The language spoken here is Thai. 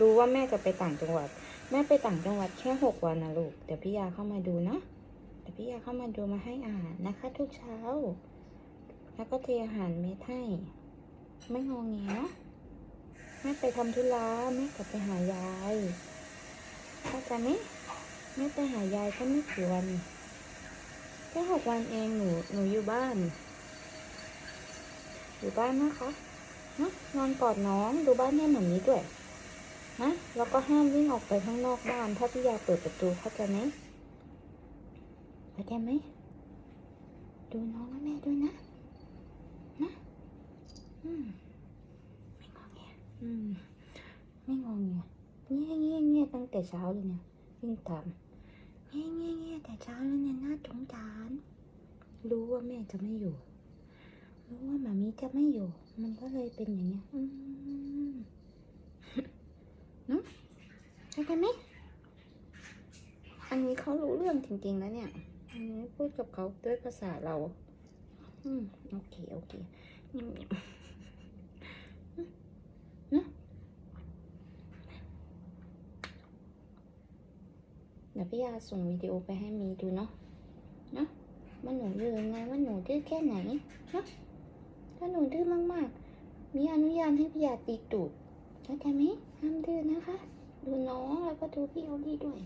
รู้ว่าแม่จะไปต่างจังหวัด แม่ไปต่างจังหวัดแค่หกวันนะลูก เดี๋ยวพี่ยาเข้ามาดูนะ เดี๋ยวพี่ยาเข้ามาดูมาให้อาหารนะคะ ทุกเช้า แล้วก็เทอาหารเม็ดให้ ไม่งอแงเนะแม่ไปทำธุระแม่กลับไปหายายเข้าใจไหมแม่ไปหายายแค่ไม่กี่วันแค่หกวันเองหนูหนูอยู่บ้าน อยู่บ้านนะคะนะนอนกอดน้องดูบ้านแม่เหมือนนี้ด้วย นะแล้วก็ห้ามวิ่งออกไปข้างนอกบ้าน ถ้าพี่ยาเปิดประตูเข้าใจไหมเข้าใจไหมดูน้องและแม่ด้วยนะนะอืมไม่งอแงอืมไม่งองเงี้ยเงี้ยเงี้ยตั้งแต่เช้าเลยเนี่ยวิ่งตามเงี้ยเงี้ยเงี้ยแต่เช้าแล้วเนี่ยน่าสงสารรู้ว่าแม่จะไม่อยู่ รู้ว่าหมามีจะไม่อยู่ มันก็เลยเป็นอย่างเงี้ยอืม เนอะ เข้าใจไหม อันนี้เขารู้เรื่องจริงๆนะเนี่ย อันนี้พูดกับเขาด้วยภาษาเรา อืม โอเค โอเคอืมเนอะเดี๋ยวพี่ยาส่งวิดีโอไปให้มีดูเนาะ เนอะว่าหนูยืนไงว่าหนูดื้อแค่ไหนเนอะถ้าหนูดื้อมากๆ มีอนุญาตให้พี่ยาตีตูดเข้าใจไหมห้ามดื้อนะคะ ดูน้องแล้วก็ดูพี่โอลี่ด้วย